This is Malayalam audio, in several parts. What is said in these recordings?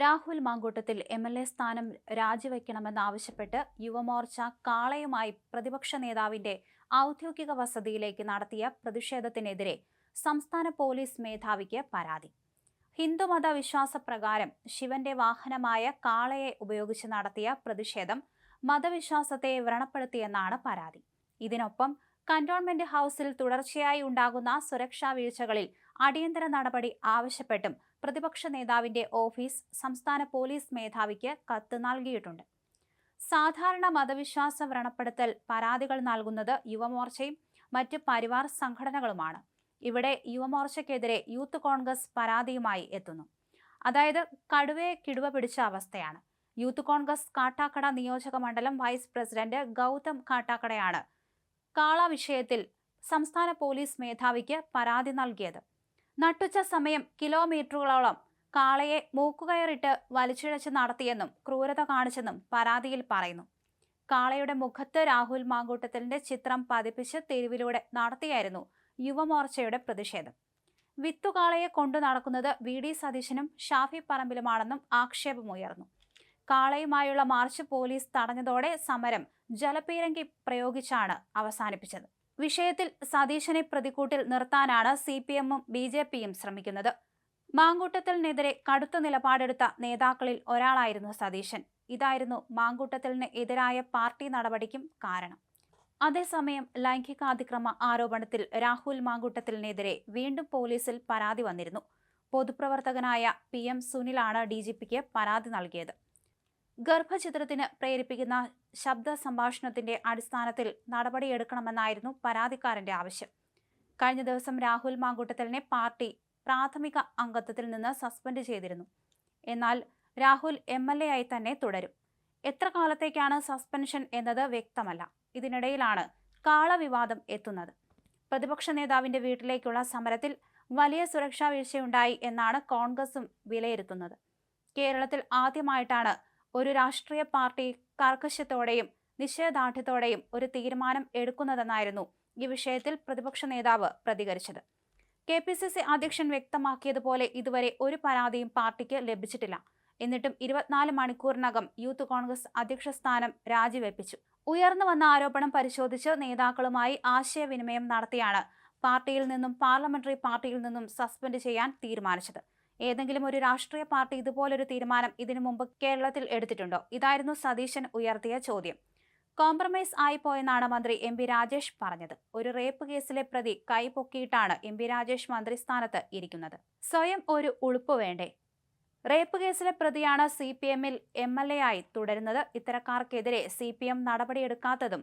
Rahul Mankoottathil M L A സ്ഥാനം രാജിവെക്കണമെന്നാവശ്യപ്പെട്ട് യുവമോർച്ച കാളയുമായി പ്രതിപക്ഷ നേതാവിന്റെ ഔദ്യോഗിക വസതിയിലേക്ക് നടത്തിയ പ്രതിഷേധത്തിനെതിരെ സംസ്ഥാന പോലീസ് മേധാവിക്ക് പരാതി. ഹിന്ദുമത വിശ്വാസപ്രകാരം ശിവന്റെ വാഹനമായ കാളയെ ഉപയോഗിച്ച് നടത്തിയ പ്രതിഷേധം മതവിശ്വാസത്തെ വ്രണപ്പെടുത്തിയെന്നാണ് പരാതി. ഇതിനൊപ്പം കന്റോൺമെന്റ് ഹൌസിൽ തുടർച്ചയായി ഉണ്ടാകുന്ന സുരക്ഷാ വീഴ്ചകളിൽ അടിയന്തര നടപടി ആവശ്യപ്പെട്ടും പ്രതിപക്ഷ നേതാവിന്റെ ഓഫീസ് സംസ്ഥാന പോലീസ് മേധാവിക്ക് കത്ത് നൽകിയിട്ടുണ്ട്. സാധാരണ മതവിശ്വാസ വ്രണപ്പെടുത്തൽ പരാതികൾ നൽകുന്നത് യുവമോർച്ചയും മറ്റ് പരിവാർ സംഘടനകളുമാണ്. ഇവിടെ യുവമോർച്ചയ്ക്കെതിരെ യൂത്ത് കോൺഗ്രസ് പരാതിയുമായി എത്തുന്നു. അതായത് കടുവയെ കിടുവ പിടിച്ച അവസ്ഥയാണ്. യൂത്ത് കോൺഗ്രസ് കാട്ടാക്കട നിയോജക മണ്ഡലം വൈസ് പ്രസിഡന്റ് ഗൗതം കാട്ടാക്കടയാണ് കാള വിഷയത്തിൽ സംസ്ഥാന പോലീസ് മേധാവിക്ക് പരാതി നൽകിയത്. നട്ടുച്ച സമയം കിലോമീറ്ററുകളോളം കാളയെ മൂക്കുകയറിട്ട് വലിച്ചിഴച്ച് നടത്തിയെന്നും ക്രൂരത കാണിച്ചെന്നും പരാതിയിൽ പറയുന്നു. കാളയുടെ മുഖത്ത് രാഹുൽ മാങ്കൂട്ടത്തിലിന്റെ ചിത്രം പതിപ്പിച്ച് തെരുവിലൂടെ നടത്തിയായിരുന്നു യുവമോർച്ചയുടെ പ്രതിഷേധം. വിത്തുകാളയെ കൊണ്ടു നടക്കുന്നത് വി. ഡി. സതീശനും ഷാഫി പറമ്പിലുമാണെന്നും ആക്ഷേപമുയർന്നു. കാളയുമായുള്ള മാർച്ച് പോലീസ് തടഞ്ഞതോടെ സമരം ജലപീരങ്കി പ്രയോഗിച്ചാണ് അവസാനിപ്പിച്ചത്. വിഷയത്തിൽ സതീശനെ പ്രതിക്കൂട്ടിൽ നിർത്താനാണ് സി പി എമ്മും ബി ജെ പിയും ശ്രമിക്കുന്നത്. മാങ്കൂട്ടത്തലിനെതിരെ കടുത്ത നിലപാടെടുത്ത നേതാക്കളിൽ ഒരാളായിരുന്നു സതീശൻ. ഇതായിരുന്നു മാങ്കൂട്ടത്തലിന് എതിരായ പാർട്ടി നടപടിക്കും കാരണം. അതേസമയം ലൈംഗികാതിക്രമ ആരോപണത്തിൽ രാഹുൽ മാങ്കൂട്ടത്തിനെതിരെ വീണ്ടും പോലീസിൽ പരാതി വന്നിരുന്നു. പൊതുപ്രവർത്തകനായ പി എം സുനിലാണ് ഡി ജി പിക്ക് പരാതി നൽകിയത്. ഗർഭചിത്രത്തിന് പ്രേരിപ്പിക്കുന്ന ശബ്ദ സംഭാഷണത്തിന്റെ അടിസ്ഥാനത്തിൽ നടപടിയെടുക്കണമെന്നായിരുന്നു പരാതിക്കാരന്റെ ആവശ്യം. കഴിഞ്ഞ ദിവസം രാഹുൽ മാങ്കൂട്ടത്തലിനെ പാർട്ടി പ്രാഥമിക അംഗത്വത്തിൽ നിന്ന് സസ്പെൻഡ് ചെയ്തിരുന്നു. എന്നാൽ രാഹുൽ എം എൽ എ ആയി തന്നെ തുടരും. എത്ര കാലത്തേക്കാണ് സസ്പെൻഷൻ എന്നത് വ്യക്തമല്ല. ഇതിനിടയിലാണ് കാളവിവാദം എത്തുന്നത്. പ്രതിപക്ഷ നേതാവിന്റെ വീട്ടിലേക്കുള്ള സമരത്തിൽ വലിയ സുരക്ഷാ വീഴ്ചയുണ്ടായി എന്നാണ് കോൺഗ്രസും വിലയിരുത്തുന്നത്. കേരളത്തിൽ ആദ്യമായിട്ടാണ് ഒരു രാഷ്ട്രീയ പാർട്ടി കർക്കശത്തോടെയും നിശ്ചയദാർഢ്യത്തോടെയും ഒരു തീരുമാനം എടുക്കുന്നതെന്നായിരുന്നു ഈ വിഷയത്തിൽ പ്രതിപക്ഷ നേതാവ് പ്രതികരിച്ചത്. കെ പി സി സി അധ്യക്ഷൻ വ്യക്തമാക്കിയതുപോലെ ഇതുവരെ ഒരു പരാതിയും പാർട്ടിക്ക് ലഭിച്ചിട്ടില്ല. എന്നിട്ടും ഇരുപത്തിനാല് മണിക്കൂറിനകം യൂത്ത് കോൺഗ്രസ് അധ്യക്ഷ സ്ഥാനം രാജിവെപ്പിച്ചു. ഉയർന്നു വന്ന ആരോപണം പരിശോധിച്ച് നേതാക്കളുമായി ആശയവിനിമയം നടത്തിയാണ് പാർട്ടിയിൽ നിന്നും പാർലമെന്ററി പാർട്ടിയിൽ നിന്നും സസ്പെൻഡ് ചെയ്യാൻ തീരുമാനിച്ചത്. ഏതെങ്കിലും ഒരു രാഷ്ട്രീയ പാർട്ടി ഇതുപോലൊരു തീരുമാനം ഇതിനു മുമ്പ് കേരളത്തിൽ എടുത്തിട്ടുണ്ടോ? ഇതായിരുന്നു സതീശൻ ഉയർത്തിയ ചോദ്യം. കോംപ്രമൈസ് ആയിപ്പോയെന്നാണ് മന്ത്രി എം പി രാജേഷ് പറഞ്ഞത്. ഒരു റേപ്പ് കേസിലെ പ്രതി കൈപൊക്കിയിട്ടാണ് എം പി രാജേഷ് മന്ത്രിസ്ഥാനത്ത് ഇരിക്കുന്നത്. സ്വയം ഒരു ഉളുപ്പ് വേണ്ടേ? റേപ്പ് കേസിലെ പ്രതിയാണ് സി പി എമ്മിൽ എം എൽ എ ആയി തുടരുന്നത്. ഇത്തരക്കാർക്കെതിരെ സി പി എം നടപടിയെടുക്കാത്തതും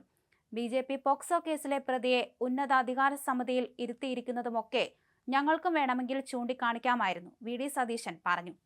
ബി ജെ പി പോക്സോ കേസിലെ പ്രതിയെ ഉന്നതാധികാര സമിതിയിൽ ഇരുത്തിയിരിക്കുന്നതുമൊക്കെ ഞങ്ങൾക്കും വേണമെങ്കിൽ ചൂണ്ടിക്കാണിക്കാമായിരുന്നു. വി. ഡി. സതീശൻ പറഞ്ഞു.